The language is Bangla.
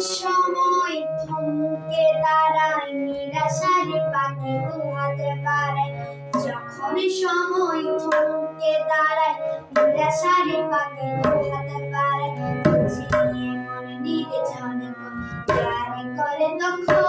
সময় থমকে দাঁড়ায় নিরাশারি পাখি ঘুমাতে পারে। যখন সময় থমকে দাঁড়ায় নিরাশারি পাখি ঘুমাতে পারে। বুঝিয়ে মন নির্জন করে, তখন